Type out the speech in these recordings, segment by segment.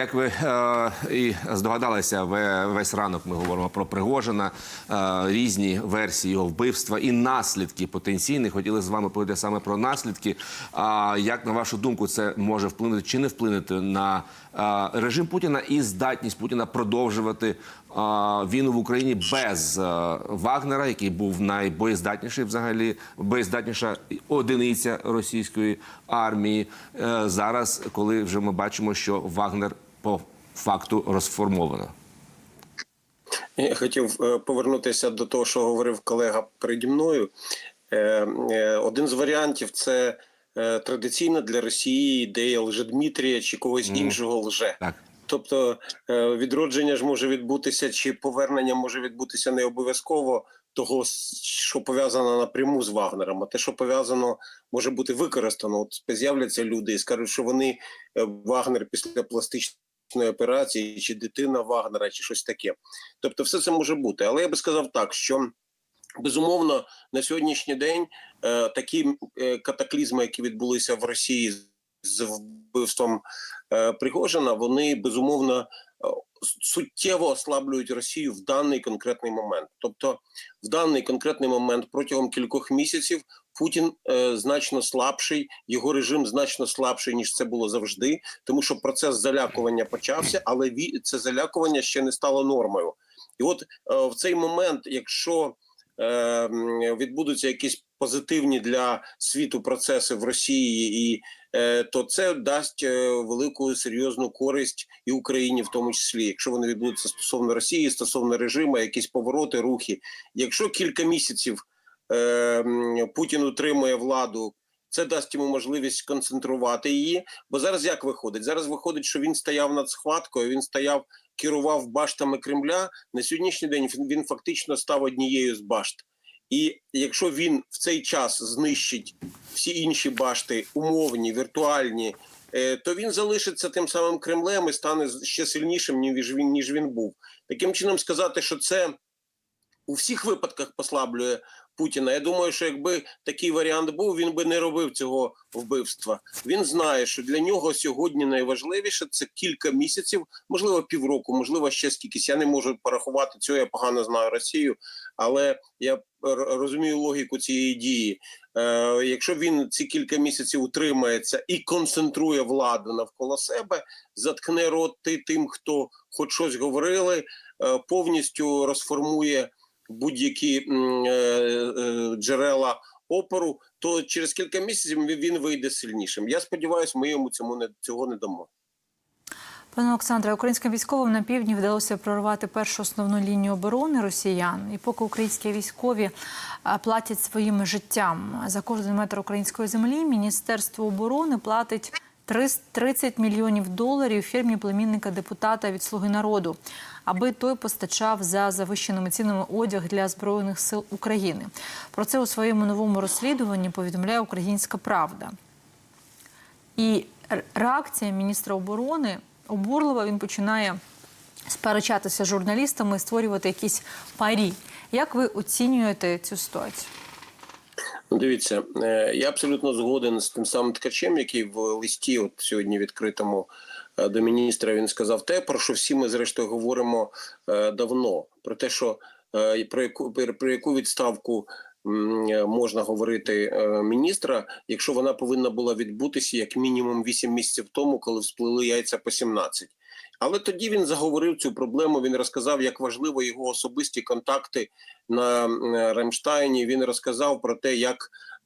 як ви е, і здогадалися, ве- весь ранок ми говоримо про Пригожина, е, різні версії його вбивства і наслідки потенційні. Хотіли з вами поговорити саме про наслідки. А як на вашу думку, це може вплинути чи не вплинути на е, режим Путіна і здатність Путіна продовжувати е, війну в Україні без е, Вагнера, який був найбоєздатніший взагалі, боєздатніша одиниця російської армії. Е, Зараз, коли вже ми бачимо, що Вагнер по факту розформовано. Я хотів е, повернутися до того, що говорив колега переді мною. Е, е, Один з варіантів це традиційна для Росії ідея Лжедмитрія чи когось іншого лже. Так. Тобто відродження ж може відбутися, чи повернення може відбутися не обов'язково того, що пов'язано напряму з Вагнером, а те, що пов'язано, може бути використано. От з'являться люди і скажуть, що вони Вагнер після пластичної операції, чи дитина Вагнера, чи щось таке. Тобто, все це може бути. Але я би сказав так, що безумовно на сьогоднішній день е, такі е, катаклізми, які відбулися в Росії з- вбивством е, Пригожина, вони безумовно е, суттєво ослаблюють Росію в даний конкретний момент. Тобто, в даний конкретний момент протягом кількох місяців Путін е, значно слабший, його режим значно слабший ніж це було завжди, тому що процес залякування почався, але ві- це залякування ще не стало нормою. І от е, в цей момент, якщо е, відбудуться якісь позитивні для світу процеси в Росії, і е, то це дасть е, велику серйозну користь і Україні, в тому числі, якщо вони відбудуться стосовно Росії, стосовно режиму, якісь повороти, рухи. Якщо кілька місяців Путін утримує владу. Це дасть йому можливість концентрувати її. Бо зараз як виходить? Зараз виходить, що він стояв над схваткою, він стояв, керував баштами Кремля. На сьогоднішній день він- він фактично став однією з башт. І якщо він в цей час знищить всі інші башти, умовні, віртуальні, е, то він залишиться тим самим Кремлем і стане ще сильнішим, ніж він ніж він був. Таким чином сказати, що це у всіх випадках послаблює Путіна. Я думаю, що якби такий варіант був, він би не робив цього вбивства. Він знає, що для нього сьогодні найважливіше це кілька місяців, можливо, півроку, можливо, ще скількись. Я не можу порахувати цього. Я погано знаю Росію, але я розумію логіку цієї дії. Е, якщо він ці кілька місяців утримається і концентрує владу навколо себе, заткне роти тим, хто хоч щось говорили, е, повністю розформує будь-які е, е, джерела опору, то через кілька місяців він вийде сильнішим. Я сподіваюся, ми йому цьому не цього не дамо. Пане Олександре, українським військовим на півдні вдалося прорвати першу основну лінію оборони росіян. І поки українські військові платять своїм життям за кожен метр української землі, Міністерство оборони платить 30 мільйонів доларів фірмі племінника депутата від Слуги народу, аби той постачав за завищеними цінами одяг для збройних сил України. Про це у своєму новому розслідуванні повідомляє Українська Правда. І реакція міністра оборони обурлива. Він починає сперечатися з журналістами, створювати якісь парі. Як ви оцінюєте цю ситуацію? Дивіться, е, я абсолютно згоден з тим самим ткачем, який в листі, от сьогодні відкритому е, до міністра, він сказав те, про що всі ми зрештою говоримо е, давно. Про те, що про яку про яку відставку можна говорити міністра, якщо вона повинна була відбутися як мінімум 8 місяців тому, коли всплили яйця по 17. Але тоді він заговорив цю проблему. Він розказав, як важливо його особисті контакти на Рамштайні. Він розказав про те, як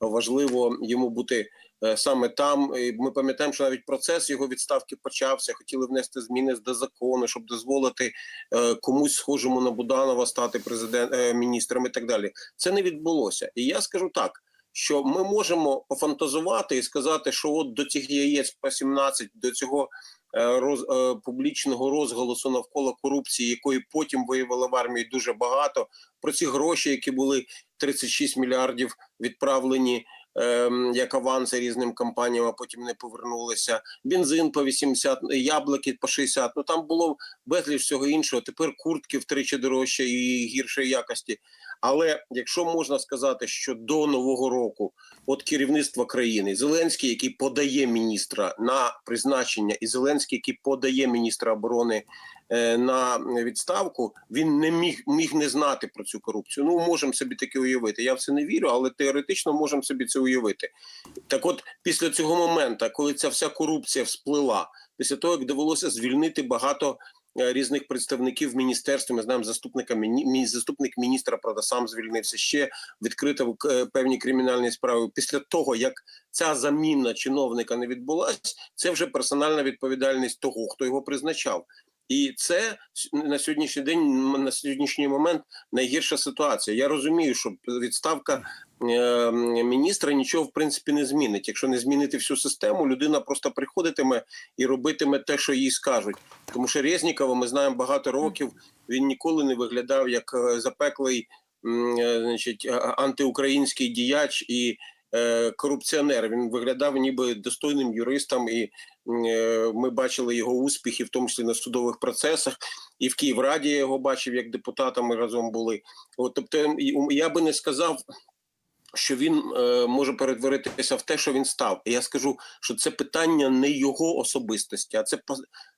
важливо йому бути е, саме там. І Ми пам'ятаємо, що навіть процес його відставки почався. Хотіли внести зміни до закону, щоб дозволити е, комусь схожому на Буданова стати президент е, міністром і так далі. Це не відбулося. І я скажу так. Що ми можемо пофантазувати і сказати, що от до цих яєць по 17, до цього е, роз, е, публічного розголосу навколо корупції, якої потім виявили в армії дуже багато, про ці гроші, які були 36 мільярдів відправлені як аванси різним компаніям, а потім не повернулися. Бензин по 80, яблуки по 60. Ну там було безліч всього іншого. Тепер куртки втричі дорожче і гіршої якості. Але якщо можна сказати, що до нового року от керівництво країни Зеленський, який подає міністра на призначення, і Зеленський, який подає міністра оборони на відставку, він не міг міг не знати про цю корупцію. Ну можемо собі таке уявити. Я в це не вірю, але теоретично можемо собі це уявити. Так, от після цього моменту, коли ця вся корупція всплила, після того як довелося звільнити багато е, різних представників міністерства, ми знаємо заступника міні, заступник міністра, правда, сам звільнився ще відкрито е, певні кримінальні справи. Після того як ця заміна чиновника не відбулась, це вже персональна відповідальність того, хто його призначав. І це на сьогоднішній день, на сьогоднішній момент найгірша ситуація. Я розумію, що відставка е, міністра нічого в принципі не змінить. Якщо не змінити всю систему, людина просто приходитиме і робитиме те, що їй скажуть. Тому що Резнікова ми знаємо багато років. Він ніколи не виглядав як е, запеклий, е, значить, антиукраїнський діяч і корупціонер. Він виглядав ніби достойним юристом, і е, ми бачили його успіхи, в тому числі на судових процесах. І в Київраді я його бачив як депутата. Ми разом були. От, тобто, я би не сказав. Що він е, може перетворитися в те, що він став. Я скажу, що це питання не його особистості, а це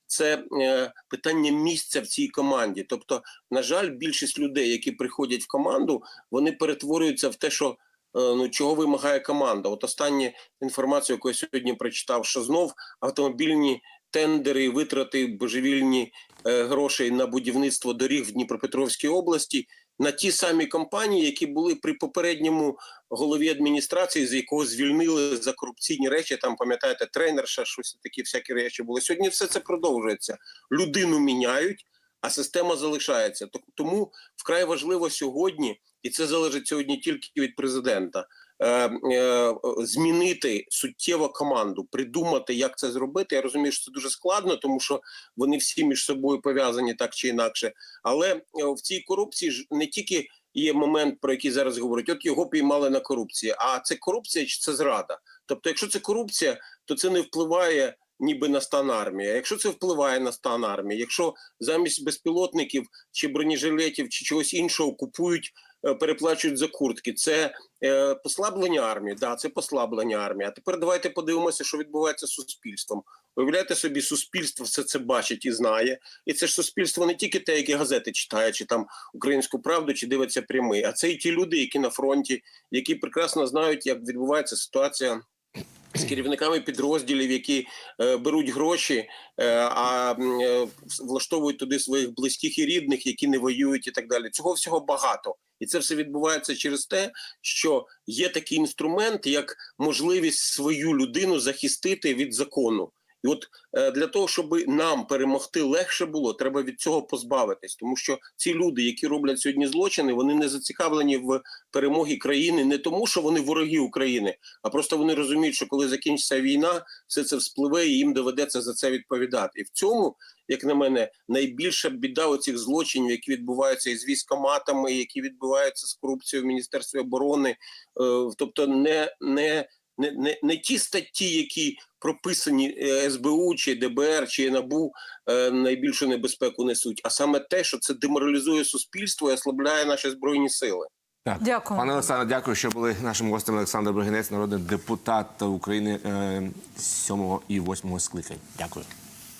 це е, питання місця в цій команді. Тобто, на жаль, більшість людей, які приходять в команду, вони перетворюються в те, що е, ну чого вимагає команда. От остання інформація, яку я сьогодні прочитав, що знов автомобільні тендери, витрати божевільні е, грошей на будівництво доріг в Дніпропетровській області на ті самі компанії, які були при попередньому голові адміністрації, з якого звільнили за корупційні речі. Там пам'ятаєте, тренерша, щось такі всякі речі були. Сьогодні все це продовжується. Людину міняють, а система залишається. Тому вкрай важливо сьогодні, і це залежить сьогодні тільки від президента. е, е, Змінити суттєво команду, придумати, як це зробити. Я розумію, що це дуже складно, тому що вони всі між собою пов'язані так чи інакше. Але е, в цій корупції ж не тільки є момент, про який зараз говорять, от його піймали на корупції. А це корупція чи це зрада? Тобто, якщо це корупція, то це не впливає ніби на стан армії. Якщо це впливає на стан армії, якщо замість безпілотників чи бронежилетів чи чогось іншого купують, переплачують за куртки, це е, послаблення армії. Да, це послаблення армії. А тепер давайте подивимося, що відбувається з суспільством. Уявляєте собі, суспільство все це бачить і знає. І це ж суспільство не тільки те, яке газети читає, чи там українську правду, чи дивиться прямий, а це і ті люди, які на фронті, які прекрасно знають, як відбувається ситуація. З керівниками підрозділів, які е, беруть гроші, е, а е, влаштовують туди своїх близьких і рідних, які не воюють, і так далі. Цього всього багато, і це все відбувається через те, що є такий інструмент, як можливість свою людину захистити від закону. І от е, для того, щоб нам перемогти легше було, треба від цього позбавитись, тому що ці люди, які роблять сьогодні злочини, вони не зацікавлені в перемогі країни не тому, що вони вороги України, а просто вони розуміють, що коли закінчиться війна, все це вспливе, і їм доведеться за це відповідати. І в цьому, як на мене, найбільша біда оцих злочинів, які відбуваються із військоматами, які відбуваються з корупцією в міністерстві оборони, е, тобто не, не не, не, не ті статті, які прописані е, СБУ чи ДБР чи НАБУ е, найбільшу небезпеку несуть, а саме те, що це деморалізує суспільство і ослабляє наші збройні сили. Так. Дякую. Пане Олександре, дякую, що були нашим гостем Олександр Бригинець, народний депутат України е, 7 і 8 скликань. Дякую.